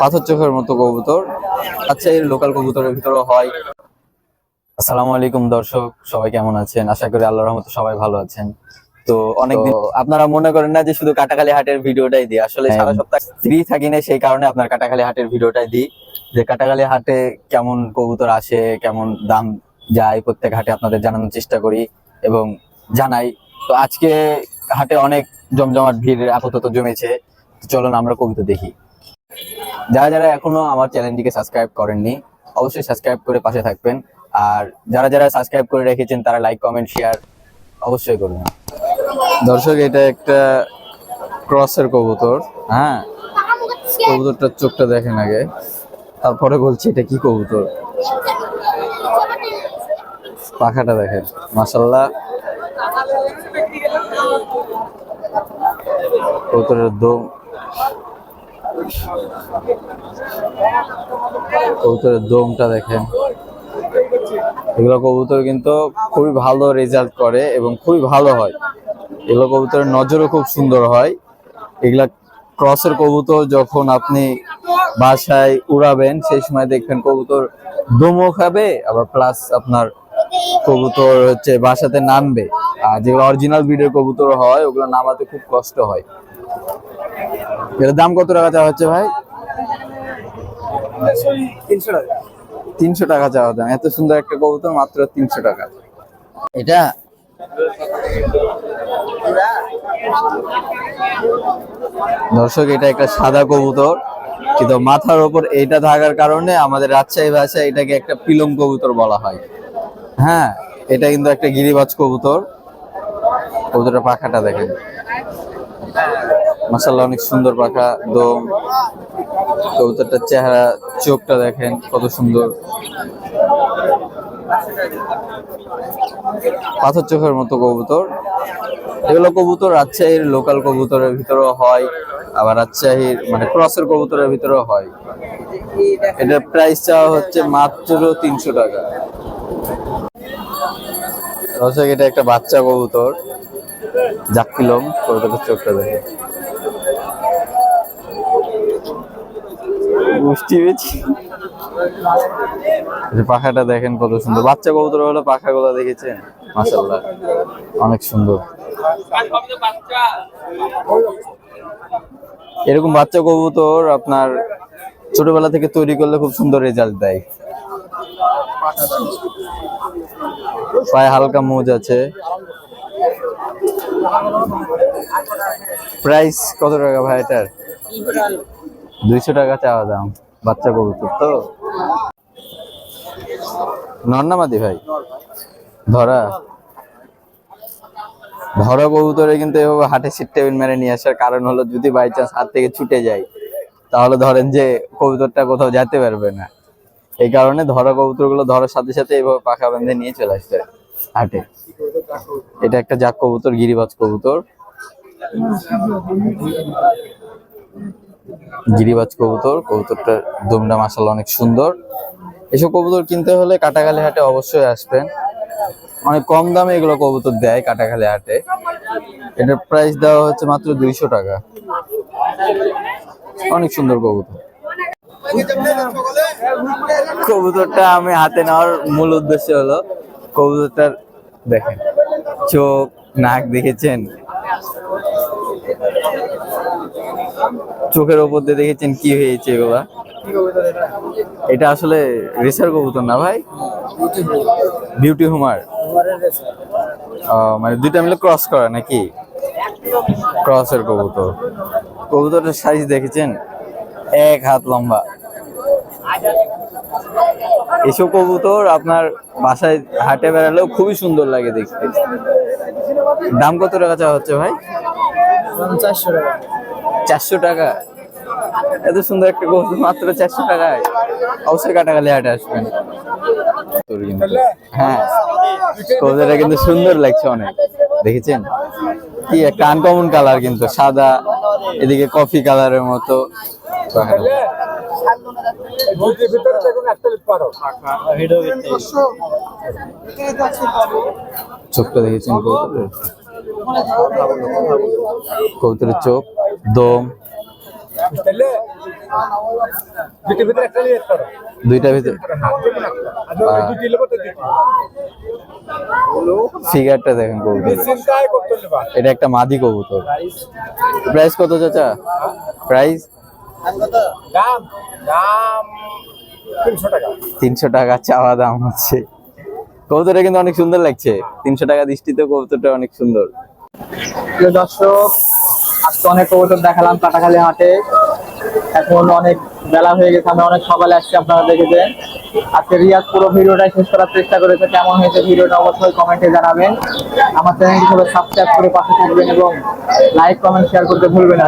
পাথর চোখের মতো কবুতর। আচ্ছা এর লোকাল কবুতরের ভিতরে হয়। আসসালামু আলাইকুম দর্শক সবাই কেমন আছেন? আশা করি আল্লাহর রহমতে সবাই ভালো আছেন। তো অনেক আপনারা মনে করেন না যে শুধু কাটাখালি হাটের ভিডিওটাই দিই? আসলে সারা সপ্তাহ ফ্রি থাকি না সেই কারণে আপনার কাটাখালী হাটের ভিডিওটাই দিই। যে কাটাখালী হাটে কেমন কবুতর আসে কেমন দাম যায় প্রত্যেক হাটে আপনাদের জানানোর চেষ্টা করি এবং জানাই। তো আজকে হাটে অনেক জমজমাট ভিড় আপাতত জমেছে। চলুন আমরা কবিতা দেখি। যারা যারা এখনও আমার চ্যানেলটিকে সাবস্ক্রাইব করেননি অবশ্যই সাবস্ক্রাইব করে পাশে থাকবেন। আর যারা যারা সাবস্ক্রাইব করে রেখেছেন তারা লাইক কমেন্ট শেয়ার অবশ্যই করবেন। দর্শক এটা একটা ক্রসের কবুতর। হ্যাঁ। কবুতরটার চোখটা দেখেন আগে। তারপরে বলছি এটা কি কবুতর? পাখাটা দেখেন মাসাল্লাহ কবুতরের দম কবুতরের দমটা দেখেন। এগুলো কবুতর কিন্তু খুবই ভালো রেজাল্ট করে এবং খুবই ভালো হয়। এগুলো কবুতরের নজরও খুব সুন্দর হয়। এগুলা ক্রসের কবুতর যখন আপনি বাসায় উড়াবেন, সেই সময় দেখবেন কবুতর দমও খাবে, আবার প্লাস আপনার কবুতর হচ্ছে বাসাতে নামবে। আর যেগুলো অরিজিনাল ব্রিডের কবুতর হয়, ওগুলো নামাতে খুব কষ্ট হয়। এর দাম কত টাকা চাওয়া হচ্ছে ভাই? তিনশো টাকা। তিনশো টাকা চাওয়া দাম এত সুন্দর একটা কবুতর মাত্র তিনশো টাকা। এটা দর্শক এটা একটা সাদা কবুতর। কিন্তু মাথার ওপর এইটা থাকার কারণে আমাদের রাজশাহী ভাষায় এটাকে একটা পিলং কবুতর বলা হয়। হ্যাঁ এটা কিন্তু একটা গিরিবাজ কবুতর। কবুতরের পাখাটা দেখেন। মাসাল্লাহ অনেক সুন্দর পাখা, দম। কবুতরটার চেহারা, চোখটা দেখেন কত সুন্দর। পাথর চোখের মতো কবুতর। এগুলো কবুতর রাজশাহীর লোকাল কবুতরের ভিতরেও হয়, আবার রাজশাহীর মানে ক্রসের কবুতরের ভিতরেও হয়। এটার প্রাইস চাওয়া হচ্ছে মাত্র তিনশো টাকা। এটা একটা বাচ্চা কবুতর। জাকিলম কবুতরের চোখটা দেখে গোষ্ঠী বেছি পাখাটা দেখেন কত সুন্দর। বাচ্চা কবুতর হলো পাখাগুলো দেখেছেন? মাসাল্লাহ অনেক সুন্দর। এরকম বাচ্চা কবুতর আপনার ছোটবেলা থেকে তৈরি করলে খুব সুন্দর রেজাল্ট দেয়। পায়ে হালকা মোজ আছে। প্রাইস কত টাকা ভাই এটার? দুইশো টাকা চাওয়া দাম, বাচ্চা কবুতর তো। নন্নামাদি ভাই, ধরা। ধরা কবুতরে কিন্তু এভাবে হাটে সিট টেবিল মেরে নিয়ে আসার কারণ হলো যদি বাই চান্স হাত থেকে ছুটে যায় তাহলে ধরেন যে কবুতরটা কোথাও যেতে পারবে না। এই কারণে ধরা কবুতরগুলো ধরার সাথে সাথে এইভাবে পাখা বেঁধে নিয়ে চলে আসছে হাটে। এটা একটা জাক কবুতর, গিরিবাজ কবুতর। গিরিবাজ কবুতর, কবুতরটার দমটা মাসাল অনেক সুন্দর। এসব কবুতর কিনতে হলে কাটাখালি হাটে অবশ্যই আসবেন। অনেক কম দামে এগুলো কবুতর দেয় কাটাখালি হাটে। এটার প্রাইস দেওয়া হচ্ছে মাত্র দুইশো টাকা। অনেক সুন্দর কবুতর। কবুতরটা আমি হাতে নেওয়ার মূল উদ্দেশ্য হলো, কবুতরটার দেখেন, চোখ, নাক, দেখেছেন? চোখের ওপর দিয়ে দেখেছেন কি হয়েছে এগুলা এটা আসলে রেসার কবুতর না ভাই? বিউটি হুমার মানে দুইটা মিলে ক্রস করা নাকি? ক্রসের কবুতর। কবুতরের সাইজ দেখেছেন? এক হাত লম্বা। এসব কবুতর আপনার বাসায় হাটে বেড়ালেও খুবই সুন্দর লাগে দেখতে। দাম কত টাকা চাওয়া হচ্ছে ভাই? চারশো টাকা। চারশো টাকা। এত সুন্দর একটা কবুতর মাত্র চারশো টাকায় অবশ্যই কাটাকালি হাটে আসবেন। হ্যাঁ কবুতরটা কিন্তু সুন্দর লাগছে অনেক। দেখেছেন? কি একটা আনকমন কালার কিন্তু সাদা এদিকে কফি কালারের মতো। চোখটা দেখেছেন কবুতরের কবুতরের চোখ দম। দুটির ভিতরে ফিগারটা দেখেন কবুতর এটা একটা মাদি কবুতর। প্রাইস কত চাচা? প্রাইস? দাম তিনশো টাকা চাওয়া দাম হচ্ছে। কবুতরটা কিন্তু অনেক সুন্দর লাগছে। তিনশো টাকা দৃষ্টিতে কবুতরটা অনেক সুন্দর। দর্শক, আজকে অনেক কবুতর দেখালাম কাটাখালি হাটে। এখন অনেক বেলা হয়ে গেছে, আমি অনেক সকালে আসছি আপনারা দেখেছেন আজকে রিয়াজ পুরো ভিডিওটাই শেষ করার চেষ্টা করেছে, কেমন হয়েছে ভিডিওটা অবশ্যই কমেন্টে জানাবেন। আমার চ্যানেলটি সবাই সাবস্ক্রাইব করে পাশে থাকবেন এবং লাইক কমেন্ট শেয়ার করতে ভুলবেন